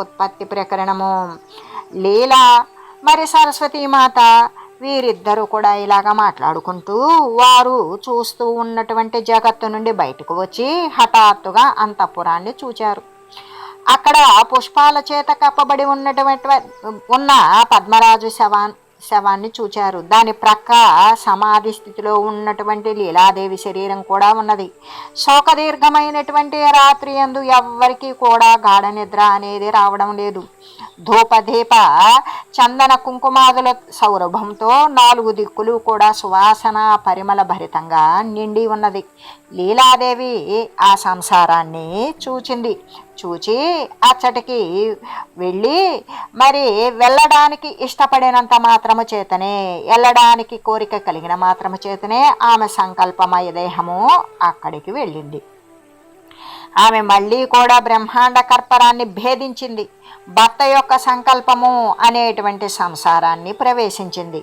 ఉత్పత్తి ప్రకరణము. లీలా మరి సరస్వతీమాత వీరిద్దరూ కూడా ఇలాగ మాట్లాడుకుంటూ వారు చూస్తూ ఉన్నటువంటి జగత్తు నుండి బయటకు వచ్చి హఠాత్తుగా అంతఃపురాన్ని చూచారు. అక్కడ పుష్పాల చేత కప్పబడి ఉన్నటువంటి ఉన్న పద్మరాజు శవాన్ శవాన్ని చూచారు. దాని ప్రక్క సమాధి స్థితిలో ఉన్నటువంటి లీలాదేవి శరీరం కూడా ఉన్నది. శోకదీర్ఘమైనటువంటి రాత్రి అందు ఎవ్వరికీ కూడా గాఢ నిద్ర అనేది రావడం లేదు. ధూపదీప చందన కుంకుమాదుల సౌరభంతో నాలుగు దిక్కులు కూడా సువాసన పరిమళ భరితంగా నిండి ఉన్నది. లీలాదేవి ఆ సంసారాన్ని చూచింది. చూచి అచ్చటికి వెళ్ళి మరి వెళ్ళడానికి ఇష్టపడినంత మాత్రము చేతనే వెళ్ళడానికి కోరిక కలిగిన మాత్రము చేతనే ఆమె సంకల్పమయ దేహము అక్కడికి వెళ్ళింది. ఆమె మళ్ళీ కూడా బ్రహ్మాండ కర్పరాన్ని భేదించింది. భర్త యొక్క సంకల్పము అనేటువంటి సంసారాన్ని ప్రవేశించింది.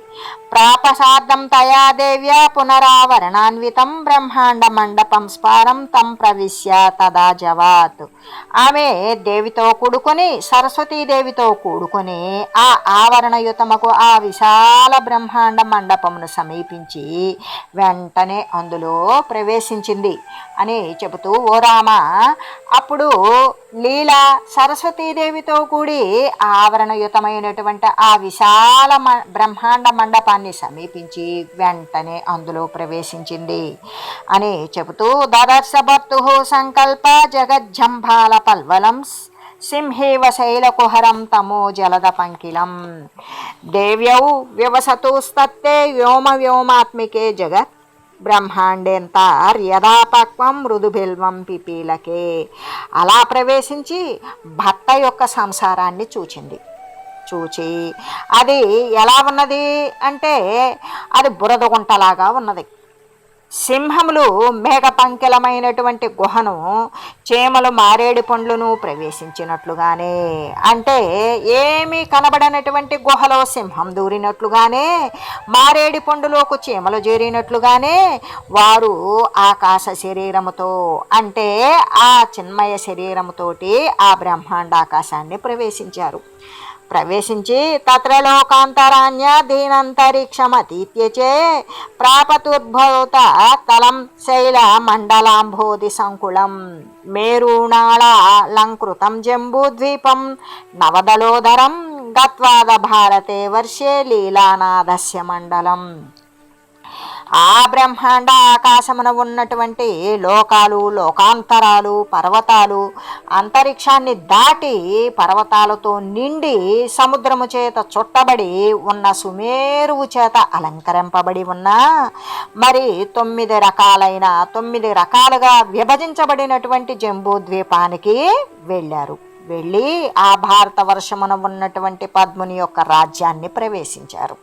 ప్రాపసార్థం తయాదేవ్య పునరావరణాన్వితం బ్రహ్మాండ మండపం స్పారం తం ప్రవిశ్య తదా జవాత్. ఆమె దేవితో కూడుకొని సరస్వతీదేవితో కూడుకొని ఆ ఆవరణయుతమకు ఆ విశాల బ్రహ్మాండ మండపమును సమీపించి వెంటనే అందులో ప్రవేశించింది అని చెబుతూ ఓ రామ అప్పుడు లీల సరస్వతీదేవితో కూడి ఆవరణయుతమైనటువంటి ఆ విశాల మ- బ్రహ్మాండ మండపాన్ని సమీపించి వెంటనే అందులో ప్రవేశించింది అని చెబుతూ దదర్శభర్తు సంకల్ప జగజ్జంభాల పల్వలం సింహేవ శైలకుహరం తమో జలద పంకిలం. దేవ్యౌ వ్యవసతుస్తత్తే వ్యోమ వ్యోమాత్మికే జగత్ బ్రహ్మాండేంతార్ యథాపక్వం మృదుబిల్వం పిపీలకే. అలా ప్రవేశించి భర్త యొక్క సంసారాన్ని చూచింది. చూచి అది ఎలా ఉన్నది అంటే అది బురద గుంటలాగా ఉన్నది. సింహములు మేఘపంకిలమైనటువంటి గుహను చీమలు మారేడు పండ్లను ప్రవేశించినట్లుగానే అంటే ఏమీ కనబడనటువంటి గుహలో సింహం దూరినట్లుగానే మారేడు పండులోకి చీమలు చేరినట్లుగానే వారు ఆకాశ శరీరముతో అంటే ఆ చిన్మయ శరీరముతోటి ఆ బ్రహ్మాండాకాశాన్ని ప్రవేశించారు. ప్రవేశించి తత్రలోకాంతరాన్య దీనంతరిక్షమతీత్యచే ప్రాపతుర్భవత తలం శైల మండలాంబోధి సంకుళం. మేరుణాళాలంకృతం జంబూద్వీపం నవదలోదరం గత్వాద భారతే వర్షే లీలానాదస్య మండలం. ఆ బ్రహ్మాండ ఆకాశమున ఉన్నటువంటి లోకాలు లోకాంతరాలు పర్వతాలు అంతరిక్షాన్ని దాటి పర్వతాలతో నిండి సముద్రము చేత చుట్టబడి ఉన్న సుమేరువు చేత అలంకరింపబడి ఉన్న మరి తొమ్మిది రకాలైన తొమ్మిది రకాలుగా విభజించబడినటువంటి జంబూ ద్వీపానికి వెళ్ళారు. వెళ్ళి ఆ భారతవర్షమున ఉన్నటువంటి పద్ముని యొక్క రాజ్యాన్ని ప్రవేశించారు.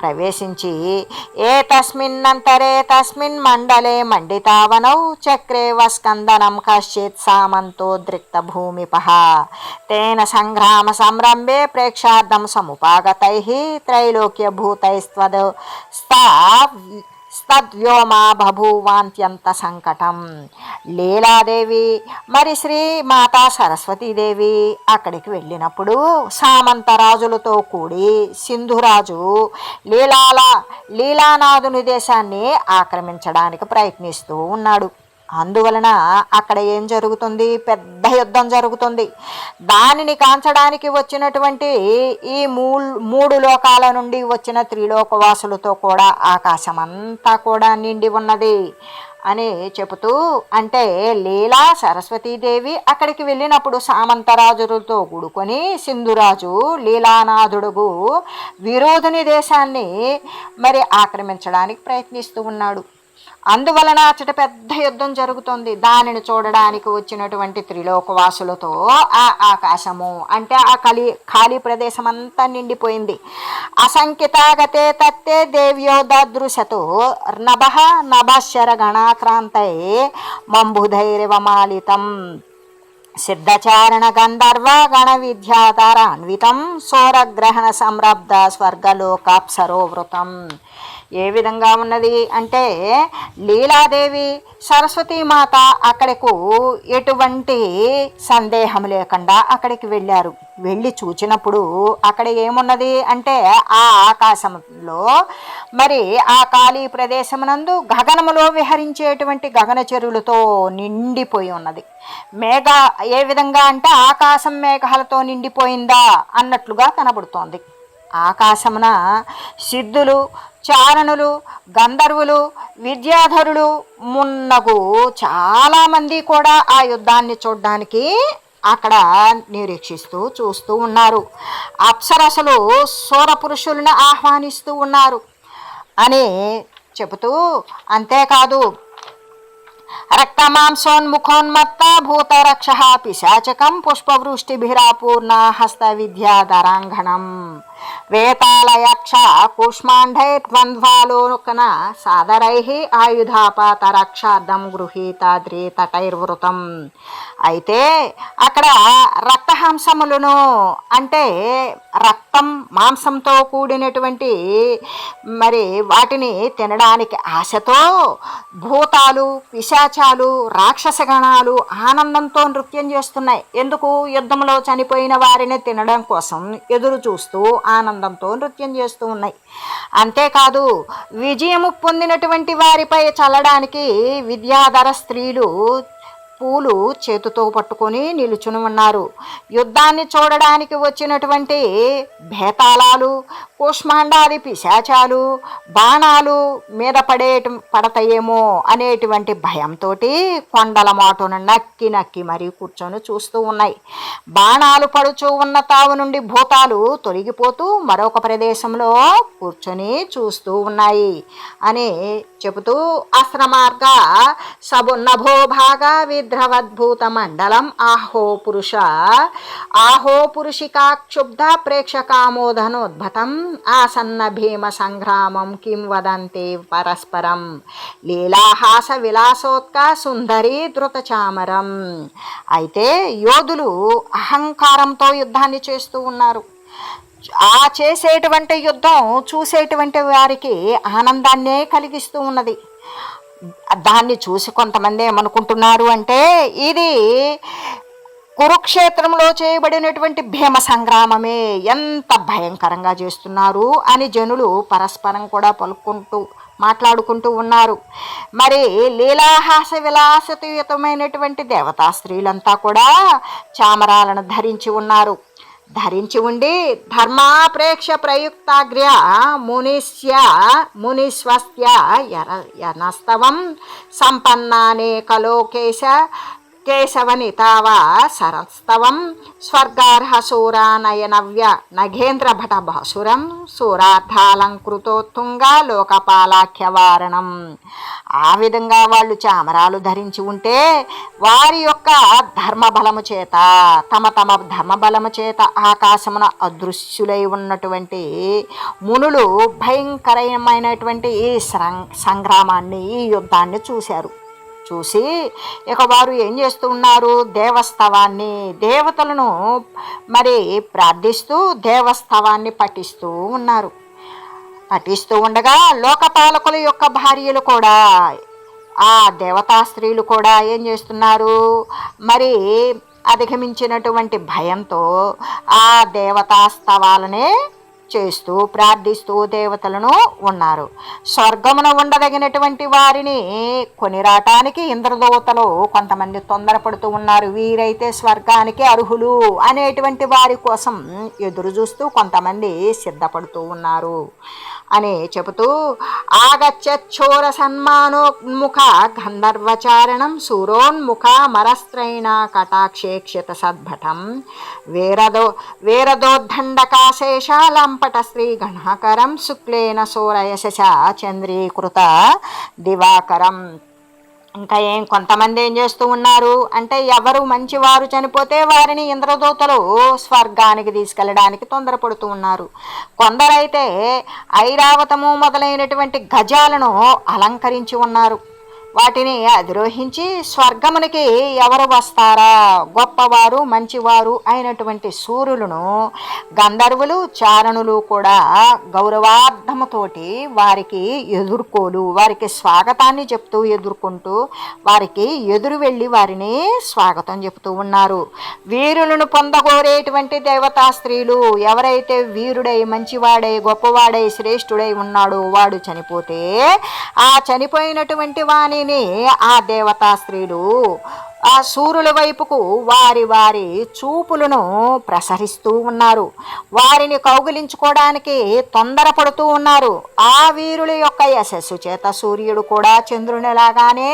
ప్రవేశించి ఏ తస్మిన్నంతరే తస్మిన్ మండలే మండితావనౌ చక్రే వస్కందనం కశ్చిత్ సామంతోద్రిక్త భూమిపః తేన సంగ్రామ సంరంభే ప్రేక్షార్థం సముపాగతై త్రైలోక్య భూతైస్త్వద్ స్థా స్తద్వ్యోమా బభూవాంత్యంత సంకటం. లీలాదేవి మరి శ్రీ మాతా సరస్వతీదేవి అక్కడికి వెళ్ళినప్పుడు సామంతరాజులతో కూడి సింధురాజు లీలాల లీలానాథుని దేశాన్ని ఆక్రమించడానికి ప్రయత్నిస్తూ ఉన్నాడు. అందువలన అక్కడ ఏం జరుగుతుంది? పెద్ద యుద్ధం జరుగుతుంది. దానిని కాంచడానికి వచ్చినటువంటి ఈ మూ మూడు లోకాల నుండి వచ్చిన త్రిలోకవాసులతో కూడా ఆకాశం అంతా కూడా నిండి ఉన్నది అని చెబుతూ అంటే లీలా సరస్వతీదేవి అక్కడికి వెళ్ళినప్పుడు సామంతరాజులతో కూడుకొని సింధురాజు లీలానాథుడుగు విరోధుని దేశాన్ని మరి ఆక్రమించడానికి ప్రయత్నిస్తూ ఉన్నాడు. అందువలన అచ్చట పెద్ద యుద్ధం జరుగుతుంది. దానిని చూడడానికి వచ్చినటువంటి త్రిలోకవాసులతో ఆ ఆకాశము అంటే ఆ కలి ఖాళీ ప్రదేశం అంతా నిండిపోయింది. అసంఖ్యతాగతే తత్తే దేవ్యోదృశతో నభ నభశర గణాక్రాంతై మంబుధైర్వమాలితం. సిద్ధచారణ గంధర్వ గణ విద్యాధారాన్వితం సౌరగ్రహణ సంరబ్ధ స్వర్గలోకాప్సరోవృతం. ఏ విధంగా ఉన్నది అంటే లీలాదేవి సరస్వతీమాత అక్కడకు ఎటువంటి సందేహం లేకుండా అక్కడికి వెళ్ళారు. వెళ్ళి చూచినప్పుడు అక్కడ ఏమున్నది అంటే ఆ ఆకాశంలో మరి ఆ ఖాళీ ప్రదేశమునందు గగనములో విహరించేటువంటి గగనచరులతో నిండిపోయి ఉన్నది. మేఘ ఏ విధంగా అంటే ఆకాశం మేఘాలతో నిండిపోయిందా అన్నట్లుగా కనబడుతోంది. ఆకాశమున సిద్ధులు చారణులు గంధర్వులు విద్యాధరులు మున్నగు చాలామంది కూడా ఆ యుద్ధాన్ని చూడడానికి అక్కడ నిరీక్షిస్తూ చూస్తూ ఉన్నారు. అప్సరసలు సూరపురుషులను ఆహ్వానిస్తూ ఉన్నారు అని చెబుతూ అంతేకాదు రక్తమాంసోన్ముఖోన్మత్త భూతరక్ష పిశాచకం పుష్పవృష్టిభిరాపూర్ణ హస్త విద్యాధరాంగణం వేతాళయక్ష కూష్మాండైర్ద్వంద్వాలోకన సాదరై ఆయుధాపాత రక్షార్థం గృహీతాద్రీతటైర్వృతం అయితే అక్కడ రక్తహంసములను అంటే రక్తం మాంసంతో కూడినటువంటి మరి వాటిని తినడానికి ఆశతో భూతాలు పిశాచాలు రాక్షస గణాలు ఆనందంతో నృత్యం చేస్తున్నాయి. ఎందుకు? యుద్ధంలో చనిపోయిన వారిని తినడం కోసం ఎదురు చూస్తూ ఆనందంతో నృత్యం చేస్తూ ఉన్నాయి. అంతేకాదు విజయము పొందినటువంటి వారిపై చల్లడానికి విద్యాధర స్త్రీలు పూలు చేతితో పట్టుకొని నిలుచుని ఉన్నారు. యుద్ధాన్ని చూడడానికి వచ్చినటువంటి భేతాళాలు కూష్మాండాది పిశాచాలు బాణాలు మీద పడేట పడతాయేమో అనేటువంటి భయంతో కొండల మాటను నక్కి నక్కి మరీ కూర్చొని చూస్తూ ఉన్నాయి. బాణాలు పడుచూ ఉన్న తావు నుండి భూతాలు తొలగిపోతూ మరొక ప్రదేశంలో కూర్చొని చూస్తూ ఉన్నాయి అని చెబుతూ అస్త్రమార్గ సబు నభోభాగ విద్రవద్భూత మండలం ఆహో పురుష ఆహో పురుషికాక్షుబ్ధ ప్రేక్షకామోదనోద్భతం ఆసన్న భీమ సంగ్రామం కిం వదంతి పరస్పరం? లీలాహాస విలాసోత్క సుందరి ధృతచామరం అయితే యోధులు అహంకారంతో యుద్ధాన్ని చేస్తూ ఉన్నారు. ఆ చేసేటువంటి యుద్ధం చూసేటువంటి వారికి ఆనందాన్నే కలిగిస్తూ ఉన్నది. దాన్ని చూసి కొంతమంది ఏమనుకుంటున్నారు అంటే ఇది కురుక్షేత్రంలో చేయబడినటువంటి భీమ సంగ్రామమే ఎంత భయంకరంగా చేస్తున్నారు అని జనులు పరస్పరం కూడా పలుకుంటూ మాట్లాడుకుంటూ ఉన్నారు. మరి లీలాహాస విలాసతయుతమైనటువంటి దేవతా స్త్రీలంతా కూడా చామరాలను ధరించి ఉన్నారు. ధరించి ఉండి ధర్మాప్రేక్ష ప్రయుక్తాగ్ర్య మునిస్య మునిస్వస్య యర సంపన్నానే కలోకేశ కేశవనితావ సరస్తవం స్వర్గార్హశూరానయనవ్య నగేంద్ర భట భాసురం సూరార్థాలంకృతోత్తుంగా లోకపాలాఖ్యవారణం ఆ విధంగా వాళ్ళు చామరాలు ధరించి ఉంటే వారి యొక్క ధర్మబలము చేత తమ తమ ధర్మబలము చేత ఆకాశమున అదృశ్యులై ఉన్నటువంటి మునులు భయంకరమైనటువంటి ఈ సంగ్రామాన్ని ఈ యుద్ధాన్ని చూశారు. చూసి ఇక వారు ఏం చేస్తూ ఉన్నారు దేవస్థవాన్ని దేవతలను మరి ప్రార్థిస్తూ దేవస్థవాన్ని పఠిస్తూ ఉన్నారు. పఠిస్తూ ఉండగా లోకపాలకుల యొక్క భార్యలు కూడా ఆ దేవతా స్త్రీలు కూడా ఏం చేస్తున్నారు? మరి అధిగమించినటువంటి భయంతో ఆ దేవతాస్తవాలనే చేస్తూ ప్రార్థిస్తూ దేవతలను ఉన్నారు. స్వర్గమున ఉండదగినటువంటి వారిని కొనిరాటానికి ఇంద్రదేవతలు కొంతమంది తొందరపడుతూ ఉన్నారు. వీరైతే స్వర్గానికి అర్హులు అనేటువంటి వారి కోసం ఎదురు చూస్తూ కొంతమంది సిద్ధపడుతూ ఉన్నారు. అని చెబుతూ ఆగచ్చోర సన్మానోన్ముఖ గంధర్వచారణం సూరోన్ముఖ మరస్త్రైణ కటాక్షేక్షిత సద్భటం వేరదో వేరదోద్దండకాశేషాలంపట శ్రీ గణాకరం శుక్లేన సోరయశ చంద్రీకృత దివాకరం ఇంకా ఏం కొంతమంది ఏం చేస్తూ ఉన్నారు? అంటే ఎవరు మంచివారు చనిపోతే వారిని ఇంద్రదూతలు స్వర్గానికి తీసుకెళ్ళడానికి తొందరపడుతూ ఉన్నారు. కొందరైతే ఐరావతము మొదలైనటువంటి గజాలను అలంకరించి ఉన్నారు. వాటిని అధిరోహించి స్వర్గమునికి ఎవరు వస్తారా? గొప్పవారు మంచివారు అయినటువంటి సూర్యులను గంధర్వులు చారణులు కూడా గౌరవార్థముతోటి వారికి ఎదుర్కోలు. వారికి స్వాగతాన్ని చెప్తూ ఎదుర్కొంటూ వారికి ఎదురు వెళ్ళి వారిని స్వాగతం చెప్తూ ఉన్నారు. వీరులను పొందగోరేటువంటి దేవతా స్త్రీలు ఎవరైతే వీరుడై మంచివాడై గొప్పవాడై శ్రేష్ఠుడై ఉన్నాడో వాడు చనిపోతే ఆ చనిపోయినటువంటి విని ఆ దేవతా స్త్రీలు ఆ సూర్యుల వైపుకు వారి వారి చూపులను ప్రసరిస్తూ ఉన్నారు. వారిని కౌగిలించుకోవడానికి తొందరపడుతూ ఉన్నారు. ఆ వీరుల యొక్క యశస్సు చేత సూర్యుడు కూడా చంద్రునిలాగానే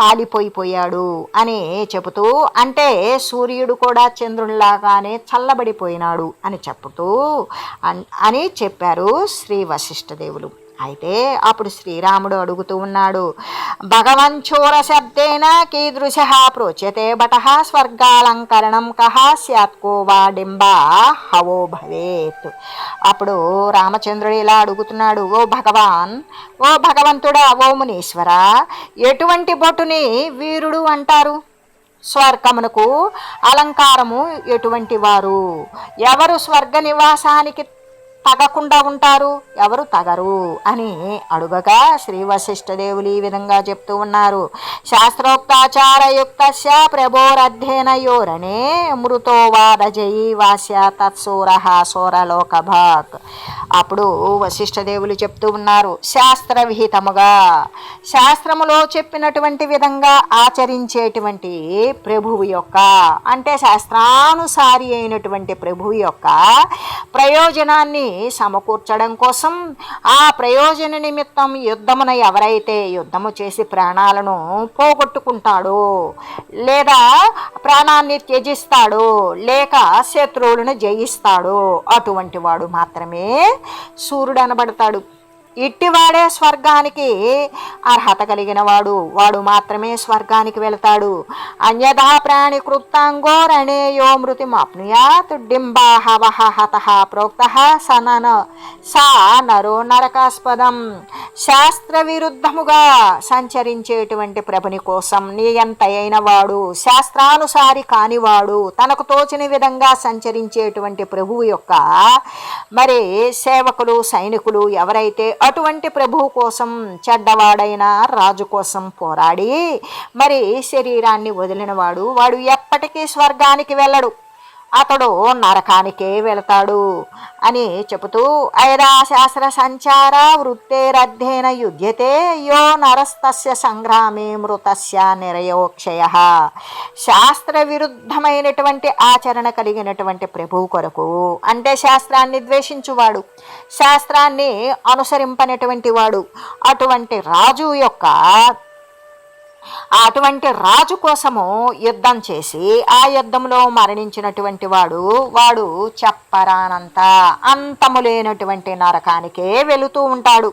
పాలిపోయిపోయాడు అని చెబుతూ అంటే సూర్యుడు కూడా చంద్రునిలాగానే చల్లబడిపోయినాడు అని చెబుతూ అని చెప్పారు శ్రీ వశిష్ఠదేవులు. అయితే అప్పుడు శ్రీరాముడు అడుగుతూ ఉన్నాడు భగవంచోర శబ్దేన కీదృశ ప్రోచ్యతే బట స్వర్గాలంకరణం కహ స్యాత్కో వా డింబా హవో భవేత్. అప్పుడు రామచంద్రుడు ఇలా అడుగుతున్నాడు ఓ భగవాన్ ఓ భగవంతుడా ఓ మునీశ్వర ఎటువంటి బొట్టుని వీరుడు అంటారు? స్వర్గమునకు అలంకారము ఎటువంటి వారు? ఎవరు స్వర్గ నివాసానికి తగకుండా ఉంటారు ఎవరు తగరు అని అడుగగా శ్రీ వశిష్ఠదేవులు ఈ విధంగా చెప్తూ ఉన్నారు. శాస్త్రోక్తాచారయుక్త ప్రభోరధ్యయనయోరణే మృతో వాదజయీ వాస్య తత్సూర సోరలోకభాక్. అప్పుడు వశిష్ఠదేవులు చెప్తూ ఉన్నారు శాస్త్రవిహితముగా శాస్త్రములో చెప్పినటువంటి విధంగా ఆచరించేటువంటి ప్రభువు యొక్క అంటే శాస్త్రానుసారి అయినటువంటి ప్రభువు యొక్క ప్రయోజనాన్ని సమకూర్చడం కోసం ఆ ప్రయోజన నిమిత్తం యుద్ధమున ఎవరైతే యుద్ధము చేసి ప్రాణాలను పోగొట్టుకుంటాడో లేదా ప్రాణాన్ని త్యజిస్తాడో లేక శత్రువులను జయిస్తాడో అటువంటి వాడు మాత్రమే సూర్యుడు అనబడతాడు. ఇట్టివాడే స్వర్గానికి అర్హత కలిగిన వాడు వాడు మాత్రమే స్వర్గానికి వెళతాడు. అన్యథా ప్రాణి కృప్తాంగో రణేయో మృతిమాప్నుయాత్ డింబాహవహ హత ప్రోక్త సనన. సా నరో నరకాస్పదం. శాస్త్ర విరుద్ధముగా సంచరించేటువంటి ప్రభుని కోసం నియంత అయిన వాడు శాస్త్రానుసారి కానివాడు తనకు తోచిన విధంగా సంచరించేటువంటి ప్రభువు యొక్క మరి సేవకులు సైనికులు ఎవరైతే అటువంటి ప్రభువు కోసం చెడ్డవాడైన రాజు కోసం పోరాడి మరి శరీరాన్ని వదిలినవాడు వాడు ఎప్పటికీ స్వర్గానికి వెళ్ళడు. అతడు నరకానికే వెళతాడు అని చెబుతూ ఐరా శాస్త్ర సంచార వృత్తేరధ్యేన యుధ్యతే యో నరస్తస్య సంగ్రామే మృతస్య నిరయోక్షయ. శాస్త్ర విరుద్ధమైనటువంటి ఆచరణ కలిగినటువంటి ప్రభువు కొరకు అంటే శాస్త్రాన్ని ద్వేషించువాడు శాస్త్రాన్ని అనుసరింపనటువంటి వాడు అటువంటి రాజు యొక్క అటువంటి రాజు కోసము యుద్ధం చేసి ఆ యుద్ధంలో మరణించినటువంటి వాడు వాడు చెప్పరానంత అంతము లేనటువంటి నరకానికే వెళుతూ ఉంటాడు.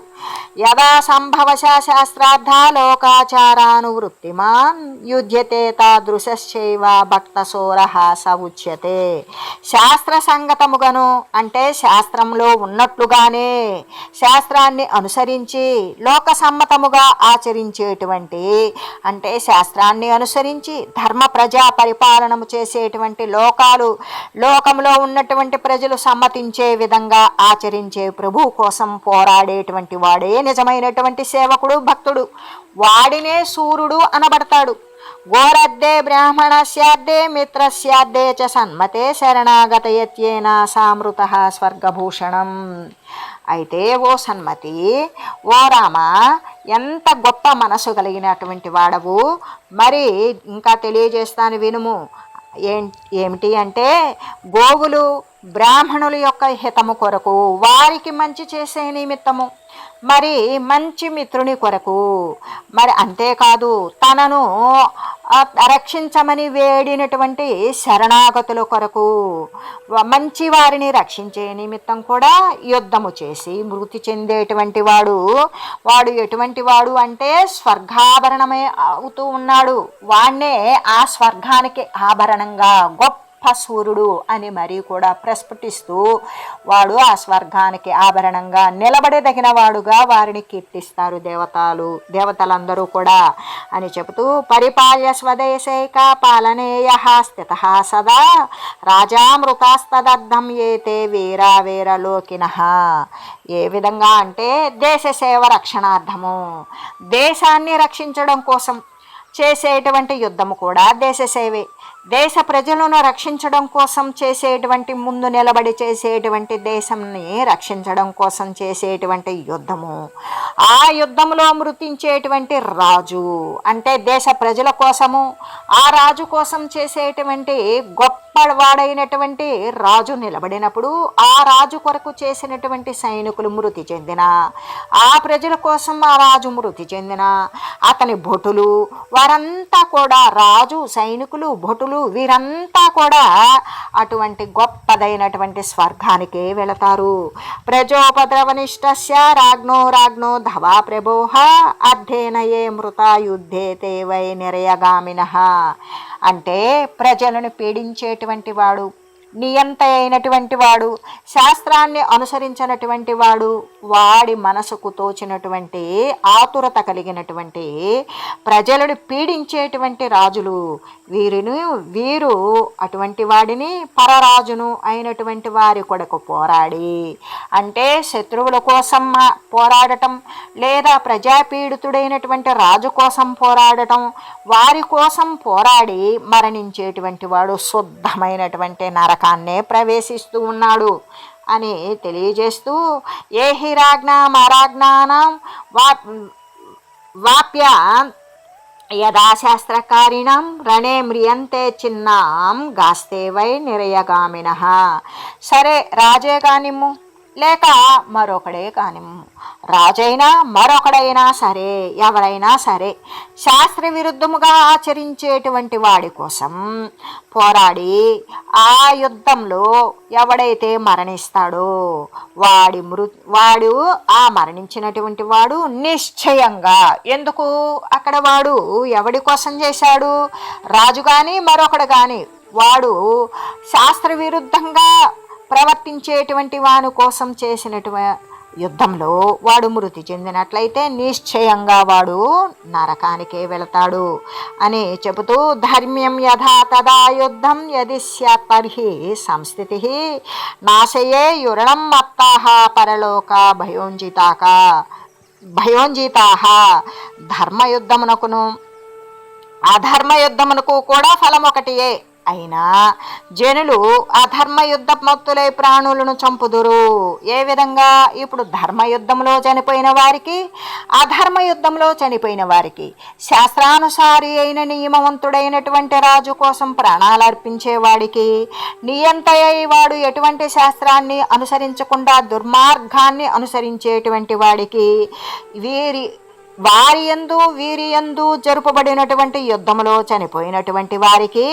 యదా సంభవశ శాస్త్రార్థ లోకాచారానువృత్తిమాన్ యుధ్యతే తాదృశైవ భక్తసోర స ఉచ్యతే శాస్త్ర సంగతముగను అంటే శాస్త్రంలో ఉన్నట్లుగానే శాస్త్రాన్ని అనుసరించి లోక సమ్మతముగా ఆచరించేటువంటి అంటే శాస్త్రాన్ని అనుసరించి ధర్మ ప్రజా పరిపాలనము చేసేటువంటి లోకాలు లోకంలో ఉన్నటువంటి ప్రజలు సమ్మతించే విధంగా ఆచరించే ప్రభు కోసం పోరాడేటువంటి వాడే నిజమైనటువంటి సేవకుడు భక్తుడు. వాడినే సూర్యుడు అనబడతాడు. గోరద్దే బ్రాహ్మణస్యాద్దే మిత్రస్యాద్దే చ సన్మతే శరణాగతయత్యేన సామృత స్వర్గభూషణం. అయితే ఓ సన్మతి ఓ రామ ఎంత గొప్ప మనసు కలిగినటువంటి వాడవు. మరి ఇంకా తెలియజేస్తాను వినుము. ఏమిటి అంటే గోవులు బ్రాహ్మణుల యొక్క హితము కొరకు వారికి మంచి చేసే నిమిత్తము. మరి మంచి మిత్రుని కొరకు. మరి అంతేకాదు తనను రక్షించమని వేడినటువంటి శరణాగతుల కొరకు. మంచి వారిని రక్షించే నిమిత్తం కూడా యుద్ధము చేసి మృతి చెందేటువంటి వాడు వాడు ఎటువంటి వాడు అంటే స్వర్గాభరణమే అవుతూ ఉన్నాడు. వాణ్ణే ఆ స్వర్గానికి ఆభరణంగా గొప్ప సూర్యుడు అని మరీ కూడా ప్రస్ఫుటిస్తూ వాడు ఆ స్వర్గానికి ఆభరణంగా నిలబడదగిన వాడుగా వారిని కీర్తిస్తారు దేవతలు దేవతలందరూ కూడా అని చెబుతూ పరిపాల్య స్వదేశైక పాలనేయ స్థిత సదా రాజామృతాస్తదర్థం ఏతే వీరా వీరలోకిన. ఏ విధంగా అంటే దేశ సేవ రక్షణార్థము. దేశాన్ని రక్షించడం కోసం చేసేటువంటి యుద్ధము కూడా దేశ సేవే. దేశ ప్రజలను రక్షించడం కోసం చేసేటువంటి ముందు నిలబడి చేసేటువంటి దేశంని రక్షించడం కోసం చేసేటువంటి యుద్ధము. ఆ యుద్ధంలో మృతించేటువంటి రాజు. అంటే దేశ ప్రజల కోసము ఆ రాజు కోసం చేసేటువంటి గొప్పవాడైనటువంటి రాజు నిలబడినప్పుడు ఆ రాజు కొరకు చేసినటువంటి సైనికులు మృతి చెందిన ఆ ప్రజల కోసం ఆ రాజు మృతి చెందిన అతని భటులు వారంతా కూడా రాజు సైనికులు భటులు వీరంతా కూడా అటువంటి గొప్పదైనటువంటి స్వర్గానికే వెళతారు. ప్రజోపద్రవనిష్టస్య రాజ్ఞో రాజ్ఞో ధవా ప్రభోహ అధ్యయనయే మృత యుద్ధే తే వై నిరయగామిన. అంటే ప్రజలను పీడించేటువంటి వాడు నియంత అయినటువంటి వాడు శాస్త్రాన్ని అనుసరించినటువంటి వాడు వాడి మనసుకు తోచినటువంటి ఆతురత కలిగినటువంటి ప్రజలను పీడించేటువంటి రాజులు. వీరిని వీరు అటువంటి వాడిని పరరాజును అయినటువంటి వారి కొరకు పోరాడి. అంటే శత్రువుల కోసం పోరాడటం లేదా ప్రజాపీడితుడైనటువంటి రాజు కోసం పోరాడటం వారి కోసం పోరాడి మరణించేటువంటి వాడు శుద్ధమైనటువంటి నర నరకాన్నే ప్రవేశిస్తూ ఉన్నాడు అని తెలియజేస్తూ ఏ హిరాజ్ఞ మరాజ్ఞానం వా వాప్య యథాశాస్త్రకారిణం రణే మ్రియంతే చిన్నాం గాస్తే వై నిరయగామిన. సరే రాజే కానిమ్ము లేక మరొకడే కాని రాజైనా మరొకడైనా సరే ఎవరైనా సరే శాస్త్ర విరుద్ధముగా ఆచరించేటువంటి వాడి కోసం పోరాడి ఆ యుద్ధంలో ఎవడైతే మరణిస్తాడో వాడి మృ వాడు ఆ మరణించినటువంటి వాడు నిశ్చయంగా ఎందుకు అక్కడ వాడు ఎవడి కోసం చేశాడు? రాజు కానీ మరొకడు కానీ వాడు శాస్త్ర విరుద్ధంగా ప్రవర్తించేటువంటి వాను కోసం చేసినటువంటి యుద్ధంలో వాడు మృతి చెందినట్లయితే నిశ్చయంగా వాడు నరకానికే వెళతాడు అని చెబుతూ ధర్మ్యం యథా తదా యుద్ధం యది తర్హి సంస్థితి నాశయే యురణం మత్తాహ పరలోక భయోంజితాక. భయోంజితాహ ధర్మయుద్ధమునకును అధర్మయుద్ధమునకు కూడా ఫలం ఒకటియే అయినా జనులు అధర్మ యుద్ధమత్తులై ప్రాణులను చంపుదురు. ఏ విధంగా? ఇప్పుడు ధర్మ యుద్ధంలో చనిపోయిన వారికి అధర్మ యుద్ధంలో చనిపోయిన వారికి శాస్త్రానుసారి అయిన నియమవంతుడైనటువంటి రాజు కోసం ప్రాణాలు అర్పించే వాడికి నియంత వాడు ఎటువంటి శాస్త్రాన్ని అనుసరించకుండా దుర్మార్గాన్ని అనుసరించేటువంటి వాడికి వీరి వారి యందు జరుపబడినటువంటి యుద్ధములో చనిపోయినటువంటి వారికి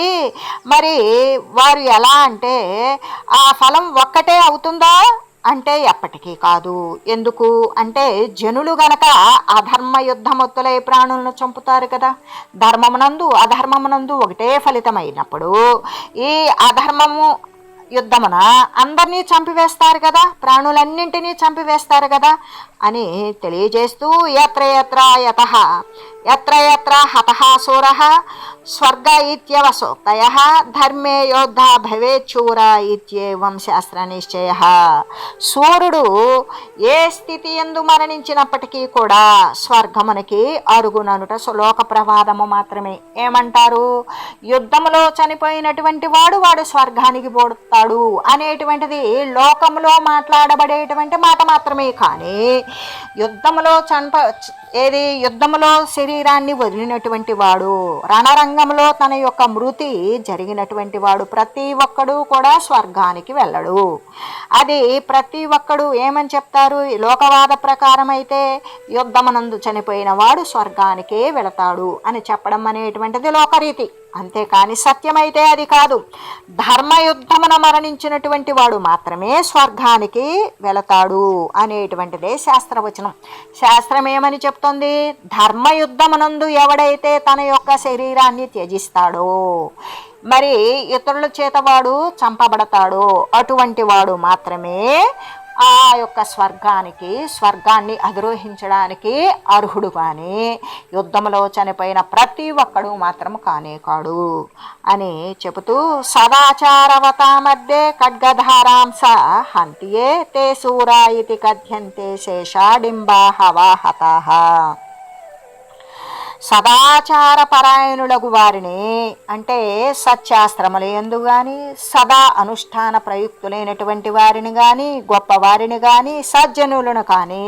మరి వారు ఎలా అంటే ఆ ఫలం ఒక్కటే అవుతుందా? అంటే ఎప్పటికీ కాదు. ఎందుకు? అంటే జనులు గనక అధర్మ యుద్ధమొత్తులై ప్రాణులను చంపుతారు కదా. ధర్మమునందు అధర్మమునందు ఒకటే ఫలితమైనప్పుడు ఈ అధర్మము యుద్ధమున అందరినీ చంపివేస్తారు కదా ప్రాణులన్నింటినీ చంపివేస్తారు కదా అని తెలియజేస్తూ యత్ర యత్ర యత ఎత్ర ఎత్ర హత సూర స్వర్గ ఇత్యవసోక్తయ ధర్మే యోద్ధ భవేచ్చూర ఇత్యేవం శాస్త్ర నిశ్చయ సూర్యుడు ఏ స్థితి ఎందు మరణించినప్పటికీ కూడా స్వర్గమునికి అరుగుననుట శ్లోక ప్రవాదము మాత్రమే. ఏమంటారు? యుద్ధములో చనిపోయినటువంటి వాడు వాడు స్వర్గానికి పోతాడు అనేటువంటిది లోకములో మాట్లాడబడేటువంటి మాట మాత్రమే కానీ యుద్ధములో చనిపో ఏది? యుద్ధములో శరీరం శరీరాన్ని వదిలినటువంటి వాడు రణరంగంలో తన యొక్క మృతి జరిగినటువంటి వాడు ప్రతి ఒక్కడు కూడా స్వర్గానికి వెళ్ళడు. అది ప్రతి ఒక్కడు ఏమని చెప్తారు? లోకవాద ప్రకారం అయితే యుద్ధమనందు చనిపోయిన వాడు స్వర్గానికే వెళతాడు అని చెప్పడం అనేటువంటిది లోకరీతి. అంతేకాని సత్యమైతే అది కాదు. ధర్మయుద్ధమున మరణించినటువంటి వాడు మాత్రమే స్వర్గానికి వెళతాడు అనేటువంటిదే శాస్త్రవచనం. శాస్త్రం ఏమని చెప్తుంది? ధర్మయుద్ధమునందు ఎవడైతే తన యొక్క శరీరాన్ని త్యజిస్తాడో మరి ఇతరుల చేత వాడు చంపబడతాడో అటువంటి వాడు మాత్రమే ఆ యొక్క స్వర్గానికి స్వర్గాన్ని అధిరోహించడానికి అర్హుడు కానీ యుద్ధంలో చనిపోయిన ప్రతి ఒక్కడు మాత్రం కానే కాడు అని చెబుతూ సదాచారవతా మధ్య ఖడ్గధారాంస హంతియే తే సూరా ఇది కథ్యంతే శేషాడింబా హవా సదాచారపరాయణులకు సదాచార పరాయణులకు వారిని అంటే సత్యాస్త్రములు ఎందు కానీ సదా అనుష్ఠాన ప్రయుక్తులైనటువంటి వారిని కానీ గొప్పవారిని కానీ సజ్జనులను కానీ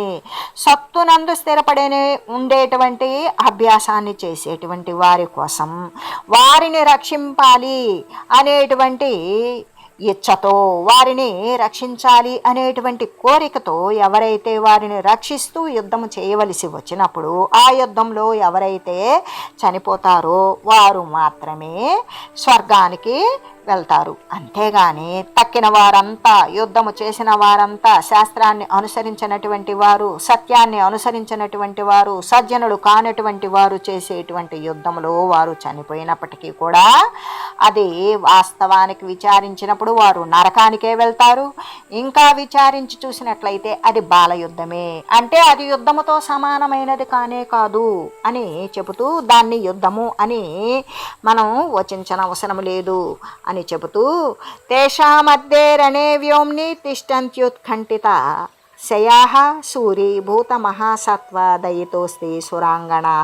సత్తునందు స్థిరపడే ఉండేటువంటి అభ్యాసాన్ని చేసేటువంటి వారి కోసం వారిని రక్షింపాలి అనేటువంటి ఇచ్చతో వారిని రక్షించాలి అనేటువంటి కోరికతో ఎవరైతే వారిని రక్షిస్తూ యుద్ధం చేయవలసి వచ్చినప్పుడు ఆ యుద్ధంలో ఎవరైతే చనిపోతారో వారు మాత్రమే స్వర్గానికి వెళ్తారు. అంతేగాని తక్కిన వారంతా యుద్ధము చేసిన వారంతా శాస్త్రాన్ని అనుసరించినటువంటి వారు సత్యాన్ని అనుసరించినటువంటి వారు సజ్జనులు కానటువంటి వారు చేసేటువంటి యుద్ధంలో వారు చనిపోయినప్పటికీ కూడా అది వాస్తవానికి విచారించినప్పుడు వారు నరకానికే వెళ్తారు. ఇంకా విచారించి చూసినట్లయితే అది బాల యుద్ధమే అంటే అది యుద్ధముతో సమానమైనది కానే కాదు అని చెబుతూ దాన్ని యుద్ధము అని మనం వచించనవసరం లేదు. అని చెబుతూ తేషామధ్యే రణే వ్యోమ్ని తిష్టంత్యుత్కంఠిత శయా సూరీభూత మహాసత్వ దయితోస్తి సురాంగణా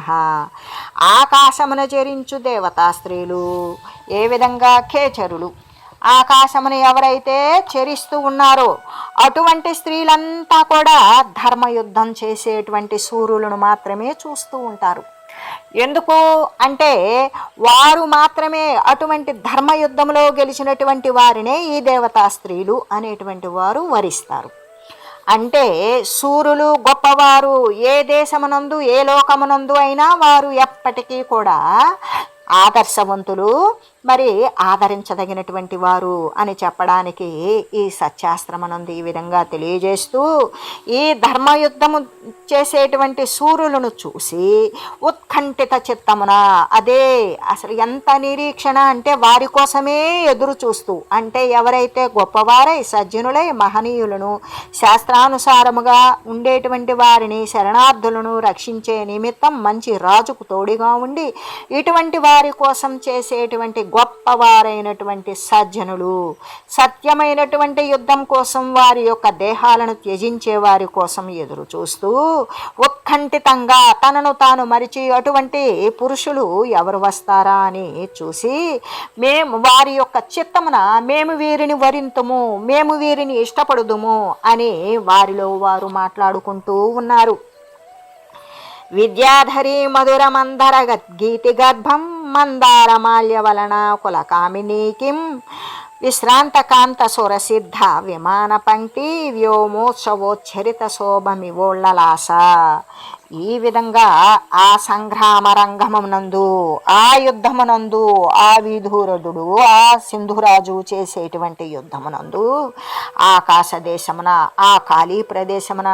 ఆకాశమున చెరించు దేవతా స్త్రీలు ఏ విధంగా ఖేచరులు ఆకాశమును ఎవరైతే చెరిస్తూ ఉన్నారో అటువంటి స్త్రీలంతా కూడా ధర్మయుద్ధం చేసేటువంటి సూర్యులను మాత్రమే చూస్తూ ఉంటారు. ఎందుకు అంటే వారు మాత్రమే అటువంటి ధర్మయుద్ధంలో గెలిచినటువంటి వారినే ఈ దేవతా స్త్రీలు అనేటువంటి వారు వరిస్తారు. అంటే సూర్యులు గొప్పవారు ఏ దేశమునందు ఏ లోకమునందు అయినా వారు ఎప్పటికీ కూడా ఆదర్శవంతులు మరి ఆదరించదగినటువంటి వారు అని చెప్పడానికి ఈ సత్యాస్త్రమనందు ఈ విధంగా తెలియజేస్తూ ఈ ధర్మయుద్ధము చేసేటువంటి సూర్యులను చూసి ఉత్కంఠిత చిత్తమున అదే అసలు ఎంత నిరీక్షణ అంటే వారి కోసమే ఎదురు చూస్తూ అంటే ఎవరైతే గొప్పవారై సజ్జనులై మహనీయులను శాస్త్రానుసారముగా ఉండేటువంటి వారిని శరణార్థులను రక్షించే నిమిత్తం మంచి రాజుకు తోడుగా ఉండి ఇటువంటి వారి కోసం చేసేటువంటి గొప్పవారైనటువంటి సజ్జనులు సత్యమైనటువంటి యుద్ధం కోసం వారి యొక్క దేహాలను త్యజించే వారి కోసం ఎదురు చూస్తూ ఉత్కంఠితంగా తనను తాను మరిచి అటువంటి పురుషులు ఎవరు వస్తారా అని చూసి మేము వారి యొక్క చిత్తమున మేము వీరిని వరింతుము మేము వీరిని ఇష్టపడుదుము అని వారిలో వారు మాట్లాడుకుంటూ ఉన్నారు. విద్యాధరి మధుర మందర గీతి గర్భం మందార మాల్య విశ్రాంతకాంత సురసిద్ధ విమాన పంక్తి వ్యోమోత్సవోచ్చరిత శోభమివోళ్ళలాస ఈ విధంగా ఆ సంగ్రామ రంగమునందు ఆ యుద్ధమునందు ఆ విధూరథుడు ఆ సింధురాజు చేసేటువంటి యుద్ధమునందు ఆకాశ దేశమున ఆ ఖాళీ ప్రదేశమున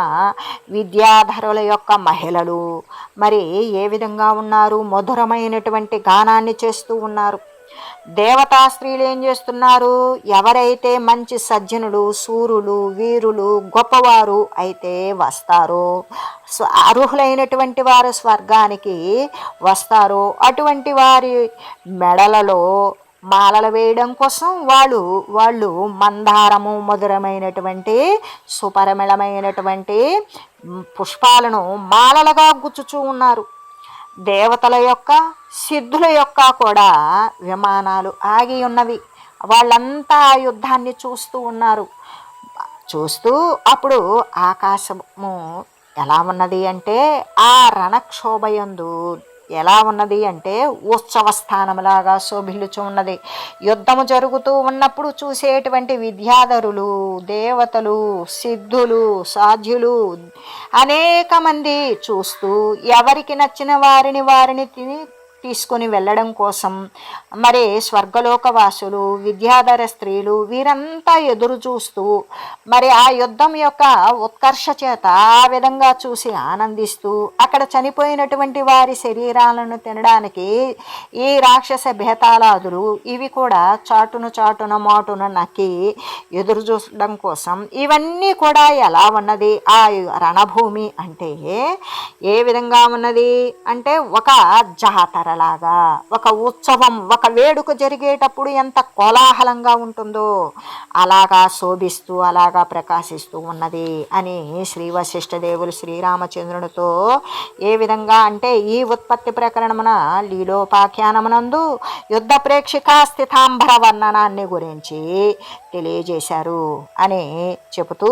విద్యాధరుల యొక్క మహిళలు మరి ఏ విధంగా ఉన్నారు? మధురమైనటువంటి గానాన్ని చేస్తూ ఉన్నారు. దేవతా స్త్రీలు ఏం చేస్తున్నారు? ఎవరైతే మంచి సజ్జనులు సూరులు వీరులు గొప్పవారు అయితే వస్తారో. అర్హులైనటువంటి వారు స్వర్గానికి వస్తారు. అటువంటి వారి మెడలలో మాలలు వేయడం కోసం వాళ్ళు వాళ్ళు మందారము మధురమైనటువంటి సుపరిమళమైనటువంటి పుష్పాలను మాలలుగా గుచ్చుచూ ఉన్నారు. దేవతల యొక్క సిద్ధుల యొక్క కూడా విమానాలు ఆగి ఉన్నవి. వాళ్ళంతా ఆ యుద్ధాన్ని చూస్తూ ఉన్నారు. చూస్తూ అప్పుడు ఆకాశము ఎలా ఉన్నది అంటే ఆ రణక్షోభయందు ఎలా ఉన్నది అంటే ఉత్సవ స్థానంలాగా శోభిల్లుచు ఉన్నది. యుద్ధము జరుగుతూ ఉన్నప్పుడు చూసేటువంటి విద్యాధరులు దేవతలు సిద్ధులు సాధ్యులు అనేక మంది చూస్తూ ఎవరికి నచ్చిన వారిని వారిని తిని తీసుకొని వెళ్ళడం కోసం. మరి స్వర్గలోకవాసులు విద్యాధర స్త్రీలు వీరంతా ఎదురు చూస్తూ మరి ఆ యుద్ధం యొక్క ఉత్కర్ష చేత ఆ విధంగా చూసి ఆనందిస్తూ అక్కడ చనిపోయినటువంటి వారి శరీరాలను తినడానికి ఈ రాక్షస భేతాళాదులు ఇవి కూడా చాటును చాటున మాటున నక్కి ఎదురు చూడడం కోసం. ఇవన్నీ కూడా ఎలా ఉన్నది? ఆ రణభూమి అంటే ఏ విధంగా ఉన్నది? అంటే ఒక జాతర. జాతరలాగా ఒక ఉత్సవం ఒక వేడుక జరిగేటప్పుడు ఎంత కోలాహలంగా ఉంటుందో అలాగా శోభిస్తూ అలాగా ప్రకాశిస్తూ ఉన్నది అని శ్రీ వశిష్ఠదేవులు శ్రీరామచంద్రునితో ఏ విధంగా అంటే ఈ ఉత్పత్తి ప్రకరణమున లీలోపాఖ్యానమునందు యుద్ధ ప్రేక్షిక స్థితాంబర వర్ణనాన్ని గురించి తెలియజేశారు అని చెబుతూ